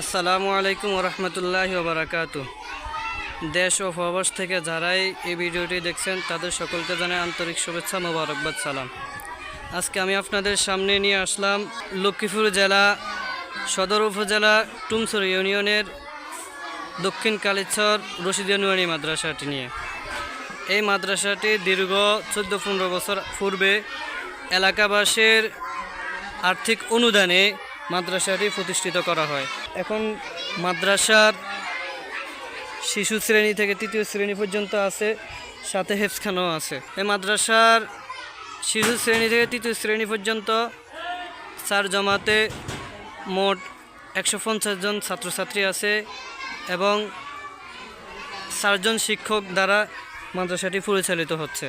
আসসালামু আলাইকুম রহমতুল্লাহ বারাকাতু দেশ ও প্রবাস থেকে যারাই এই ভিডিওটি দেখছেন, তাদের সকলকে জানাই আন্তরিক শুভেচ্ছা, মোবারকবাদ, সালাম। আজকে আমি আপনাদের সামনে নিয়ে আসলাম লক্ষ্মীপুর জেলা, সদর উপজেলা, টুমসুর ইউনিয়নের দক্ষিণ কালীচর রশিদিয়া নুয়ানি মাদ্রাসাটি নিয়ে। এই মাদ্রাসাটি দীর্ঘ চোদ্দ পনেরো বছর পূর্বে এলাকাবাসীর আর্থিক অনুদানে মাদ্রাসাটি প্রতিষ্ঠিত করা হয়। এখন মাদ্রাসার শিশু শ্রেণি থেকে তৃতীয় শ্রেণি পর্যন্ত আছে, সাথে হেফসখানাও আছে। এই মাদ্রাসার শিশু শ্রেণি থেকে তৃতীয় শ্রেণি পর্যন্ত চার জমাতে মোট একশো পঞ্চাশ জন ছাত্রছাত্রী আছে এবং চারজন শিক্ষক দ্বারা মাদ্রাসাটি পরিচালিত হচ্ছে।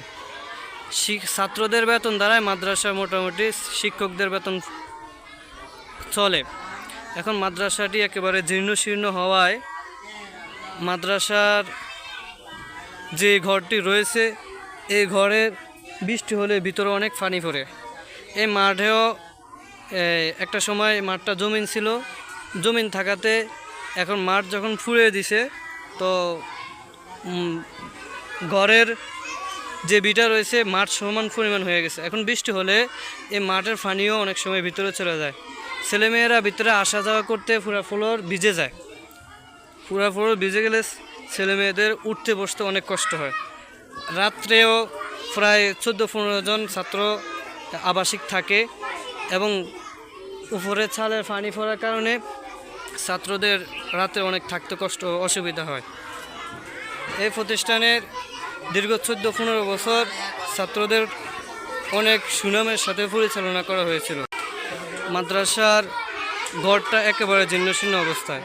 ছাত্রদের বেতন দ্বারাই মাদ্রাসা মোটামুটি শিক্ষকদের বেতন চলে। এখন মাদ্রাসাটি একেবারে জীর্ণ শীর্ণ হওয়ায় মাদ্রাসার যে ঘরটি রয়েছে এই ঘরের বৃষ্টি হলে ভিতরে অনেক পানি পড়ে। এই মাঠেও একটা সময় মাঠটা জমিন ছিল। জমিন থাকাতে এখন মাঠ যখন ফুঁড়ে দিছে, তো ঘরের যে বিটা রয়েছে, মাঠ সমান পরিমাণ হয়ে গেছে। এখন বৃষ্টি হলে এই মাঠের পানিও অনেক সময় ভিতরে চলে যায়। ছেলেমেয়েরা ভিতরে আসা যাওয়া করতে পুরা ফ্লোর ভিজে যায়। পুরা ফ্লোর ভিজে গেলে ছেলেমেয়েদের উঠতে বসতে অনেক কষ্ট হয়। রাত্রেও প্রায় চোদ্দ পনেরো জন ছাত্র আবাসিক থাকে এবং উপরে ছালের পানি পড়ার কারণে ছাত্রদের রাতে অনেক থাকতে কষ্ট অসুবিধা হয়। এই প্রতিষ্ঠানের দীর্ঘ চোদ্দ পনেরো বছর ছাত্রদের অনেক সুনামের সাথে পরিচালনা করা হয়েছিল। মাদ্রাসার ঘরটা একেবারে জীর্ণশীর্ণ অবস্থায়।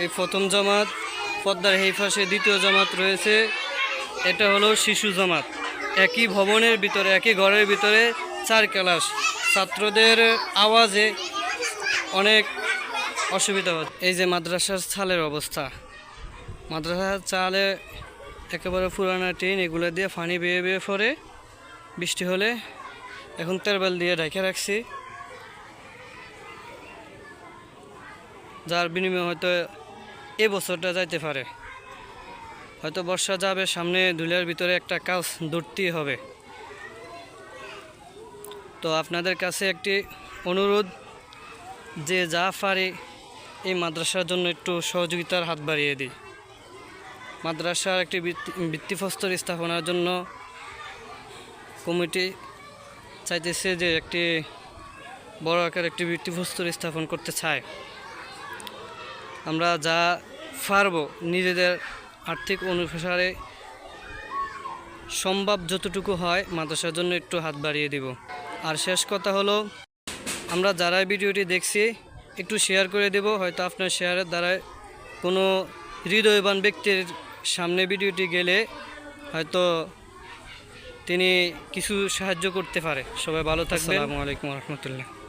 এই প্রথম জামাত, পদ্মার এই পাশে দ্বিতীয় জামাত রয়েছে। এটা হলো শিশু জামাত। একই ভবনের ভিতরে, একই ঘরের ভিতরে চার ক্লাস। ছাত্রদের আওয়াজে অনেক অসুবিধা হচ্ছে। এই যে মাদ্রাসার ছালের অবস্থা। মাদ্রাসার চালে একেবারে পুরানা টিন, এগুলো দিয়ে পানি বেয়ে বেয়ে পড়ে। বৃষ্টি হলে এখন তেরবেল দিয়ে ঢেকে রাখছি। যার বিনিময়ে হয়তো এ বছরটা যাইতে পারে। হয়তো বর্ষা যাবে, সামনে ধুলের ভিতরে একটা কাজ ধরতেই হবে। তো আপনাদের কাছে একটি অনুরোধ, যে যা পারি এই মাদ্রাসার জন্য একটু সহযোগিতার হাত বাড়িয়ে দিই। মাদ্রাসার একটি ভিত্তি- ভিত্তিপ্রস্তর স্থাপনার জন্য কমিটি চাইতেছে যে একটি বড় আকার একটি ভিত্তিপ্রস্তর স্থাপন করতে চায়। আমরা যা পারব নিজেদের আর্থিক অনুসারে সম্ভব যতটুকু হয় মাদ্রাসার জন্য একটু হাত বাড়িয়ে দিব। আর শেষ কথা হলো, আমরা যারা ভিডিওটি দেখছি, একটু শেয়ার করে দেব, হয়তো আপনার শেয়ারের দ্বারা কোনো হৃদয়বান ব্যক্তির সামনে ভিডিওটি গেলে হয়তো তিনি কিছু সাহায্য করতে পারে। সবাই ভালো থাকবে আসসালামু আলাইকুম রহমতুল্লাহ।